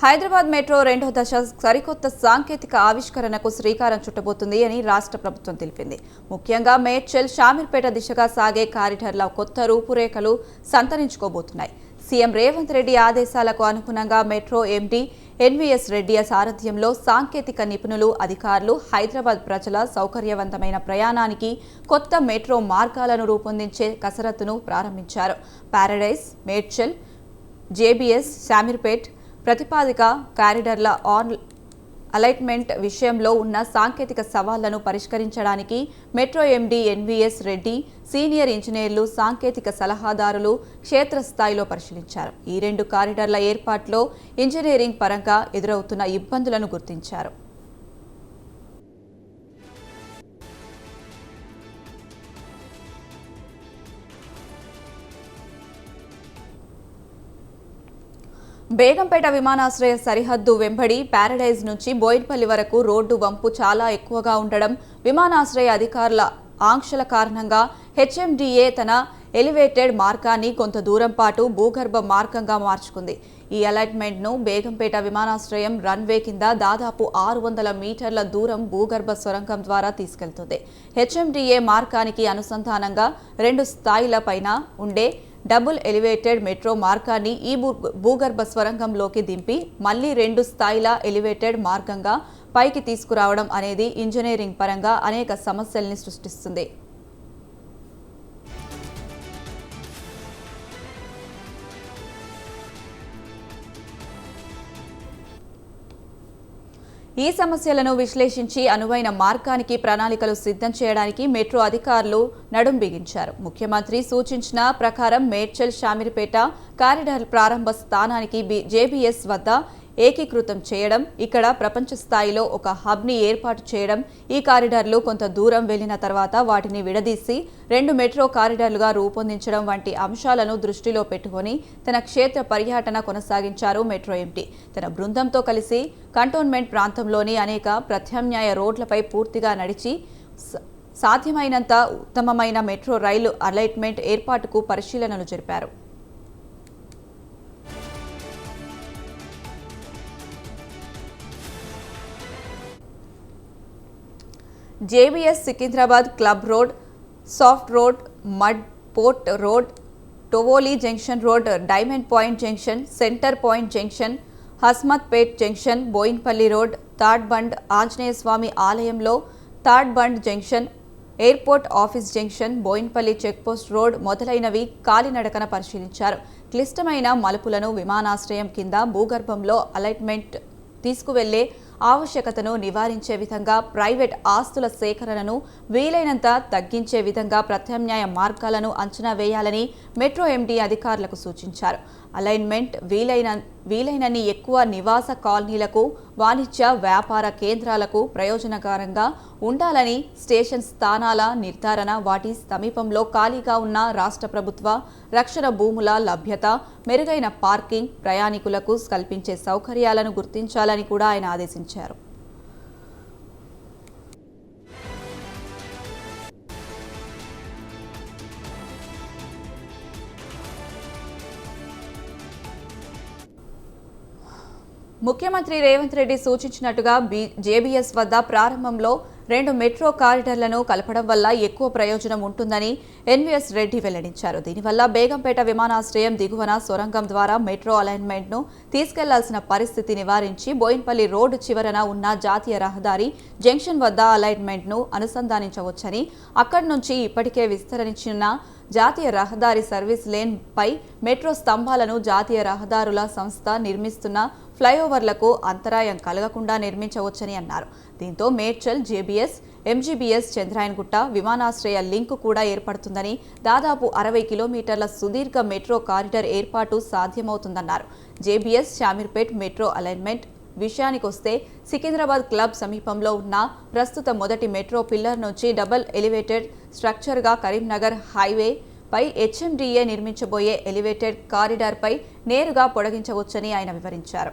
Hyderabad metro రెండో దశ సరికొత్త సాంకేతిక ఆవిష్కరణకు శ్రీకారం చుట్టబోతుంది అని రాష్ట్ర ప్రభుత్వం తెలిపింది. ముఖ్యంగా మేడ్చల్ షామీర్పేట దిశగా సాగే కారిడార్ల కొత్త రూపురేఖలు సంతరించుకోబోతున్నాయి. సీఎం రేవంత్ రెడ్డి ఆదేశాలకు అనుగుణంగా మెట్రో ఎండీ ఎన్వీఎస్ రెడ్డి సారథ్యంలో సాంకేతిక నిపుణులు అధికారులు హైదరాబాద్ ప్రజల సౌకర్యవంతమైన ప్రయాణానికి కొత్త మెట్రో మార్గాలను రూపొందించే కసరత్తును ప్రారంభించారు. పారడైజ్ మేడ్చల్ జేబీఎస్ శామీర్పేట్ ప్రతిపాదిక కారిడర్ల ఆన్ అలైట్మెంట్ విషయంలో ఉన్న సాంకేతిక సవాళ్ళను పరిష్కరించడానికి metro MD NVS Reddy senior ఇంజనీర్లు సాంకేతిక సలహాదారులు క్షేత్రస్థాయిలో పరిశీలించారు. ఈ రెండు కారిడార్ల ఏర్పాట్లో ఇంజనీరింగ్ పరంగా ఎదురవుతున్న ఇబ్బందులను గుర్తించారు. బేగంపేట విమానాశ్రయ సరిహద్దు వెంబడి ప్యారడైజ్ నుంచి బోయిన్పల్లి వరకు రోడ్డు వంపు చాలా ఎక్కువగా ఉండడం విమానాశ్రయ అధికారుల ఆంక్షల కారణంగా హెచ్ఎండిఏ తన ఎలివేటెడ్ మార్గాన్ని కొంత దూరం పాటు భూగర్భ మార్గంగా మార్చుకుంది. ఈ అలైట్మెంట్ను బేగంపేట విమానాశ్రయం రన్వే కింద దాదాపు ఆరు వందల మీటర్ల దూరం భూగర్భ సొరంగం ద్వారా తీసుకెళ్తుంది. హెచ్ఎండిఏ మార్గానికి అనుసంధానంగా రెండు స్థాయిల పైన ఉండే డబుల్ ఎలివేటెడ్ మెట్రో మార్గాన్ని ఈ భూ భూగర్భ స్వరంగంలోకి దింపి మళ్ళీ రెండు స్థాయిల ఎలివేటెడ్ మార్గంగా పైకి తీసుకురావడం అనేది ఇంజనీరింగ్ పరంగా అనేక సమస్యల్ని సృష్టిస్తుంది. ఈ సమస్యలను విశ్లేషించి అనువైన మార్గానికి ప్రణాళికలు సిద్ధం చేయడానికి మెట్రో అధికారులు నడుం బిగించారు. ముఖ్యమంత్రి సూచించిన ప్రకారం మేడ్చల్ షామీర్పేట కారిడార్ ప్రారంభ స్థానానికి బి- జేబీఎస్ వద్ద ఏకీకృతం చేయడం ఇక్కడ ప్రపంచ స్థాయిలో ఒక హబ్ని ఏర్పాటు చేయడం ఈ కారిడార్లు కొంత దూరం వెళ్ళిన తర్వాత వాటిని విడదీసి రెండు మెట్రో కారిడార్లుగా రూపొందించడం వంటి అంశాలను దృష్టిలో పెట్టుకొని తన క్షేత్ర పర్యటన కొనసాగించారు మెట్రో ఎంపీ. తన బృందంతో కలిసి కంటోన్మెంట్ ప్రాంతంలోని అనేక ప్రత్యామ్నాయ రోడ్లపై పూర్తిగా నడిచి సాధ్యమైనంత ఉత్తమమైన మెట్రో రైలు అలైట్మెంట్ ఏర్పాటుకు పరిశీలనలు జరిపారు. JBS Secunderabad club road soft road mud fort road Tivoli junction road diamond point junction centre point junction Hasmathpet junction Bowenpally road Tadbund Anjaneya Swamy ఆలయంలో Tadbund junction airport office junction Bowenpally checkpost road మొదలైనవి కాలినడకన పరిశీలించారు. క్లిష్టమైన మలుపులను విమానాశ్రయం కింద భూగర్భంలో అలైట్మెంట్ తీసుకువెళ్ళే ఆవశ్యకతను నివారించే విధంగా ప్రైవేట్ ఆస్తుల సేకరణను వీలైనంత తగ్గించే విధంగా ప్రత్యామ్నాయ మార్గాలను అంచనా వేయాలని మెట్రో ఎండీ అధికారులకు సూచించారు. అలైన్మెంట్ వీలైన వీలైనన్ని ఎక్కువ నివాస కాలనీలకు వాణిజ్య వ్యాపార కేంద్రాలకు ప్రయోజనకరంగా ఉండాలని స్టేషన్ స్థానాల నిర్ధారణ వాటి సమీపంలో ఖాళీగా ఉన్న రాష్ట్ర ప్రభుత్వ రక్షణ భూముల లభ్యత మెరుగైన పార్కింగ్ ప్రయాణికులకు కల్పించే సౌకర్యాలను గుర్తించాలని కూడా ఆయన ఆదేశించారు. ముఖ్యమంత్రి రేవంత్ రెడ్డి సూచించినట్టుగా బి జేబీఎస్ వద్ద ప్రారంభంలో రెండు మెట్రో కారిడార్లను కలపడం వల్ల ఎక్కువ ప్రయోజనం ఉంటుందని ఎన్వీఎస్ రెడ్డి వెల్లడించారు. దీనివల్ల బేగంపేట విమానాశ్రయం దిగువన సొరంగం ద్వారా మెట్రో అలైన్మెంట్ను తీసుకెళ్ళాల్సిన పరిస్థితి నివారించి బోయిన్పల్లి రోడ్డు చివరన ఉన్న జాతీయ రహదారి జంక్షన్ వద్ద అలైన్మెంట్ను అనుసంధానించవచ్చని అక్కడి నుంచి ఇప్పటికే విస్తరించిన జాతీయ రహదారి సర్వీస్ లేన్ పై మెట్రో స్తంభాలను జాతీయ రహదారుల సంస్థ నిర్మిస్తున్న ఫ్లైఓవర్లకు అంతరాయం కలగకుండా నిర్మించవచ్చని అన్నారు. దీంతో మేడ్చల్ జేబీఎస్ ఎంజీబీఎస్ చంద్రాయన్గుట్ట విమానాశ్రయ లింక్ కూడా ఏర్పడుతుందని దాదాపు అరవై కిలోమీటర్ల సుదీర్ఘ మెట్రో కారిడార్ ఏర్పాటు సాధ్యమవుతుందన్నారు. జేబీఎస్ షామీర్పేట్ మెట్రో అలైన్మెంట్ విషయానికొస్తే సికింద్రాబాద్ క్లబ్ సమీపంలో ఉన్న ప్రస్తుత మొదటి మెట్రో పిల్లర్ నుంచి డబుల్ ఎలివేటెడ్ స్ట్రక్చర్గా కరీంనగర్ హైవే పై హెచ్ఎండిఏ నిర్మించబోయే ఎలివేటెడ్ కారిడార్పై నేరుగా పొడిగించవచ్చని ఆయన వివరించారు.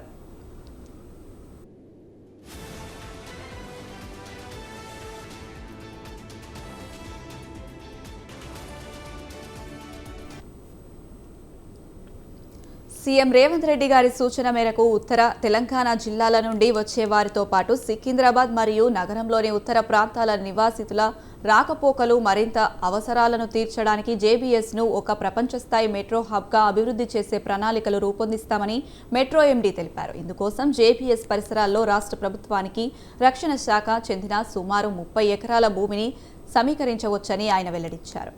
సీఎం రేవంత్ రెడ్డి గారి సూచన మేరకు ఉత్తర తెలంగాణ జిల్లాల నుండి వచ్చే వారితో పాటు సికింద్రాబాద్ మరియు నగరంలోని ఉత్తర ప్రాంతాల నివాసితుల రాకపోకలు మరింత అవసరాలను తీర్చడానికి జేబీఎస్ను ఒక ప్రపంచ స్థాయి మెట్రో హబ్గా అభివృద్ధి చేసే ప్రణాళికలు రూపొందిస్తామని మెట్రో ఎండీ తెలిపారు. ఇందుకోసం జేబీఎస్ పరిసరాల్లో రాష్ట్ర ప్రభుత్వానికి రక్షణ శాఖ చెందిన సుమారు ముప్పై ఎకరాల భూమిని సమీకరించవచ్చని ఆయన వెల్లడించారు.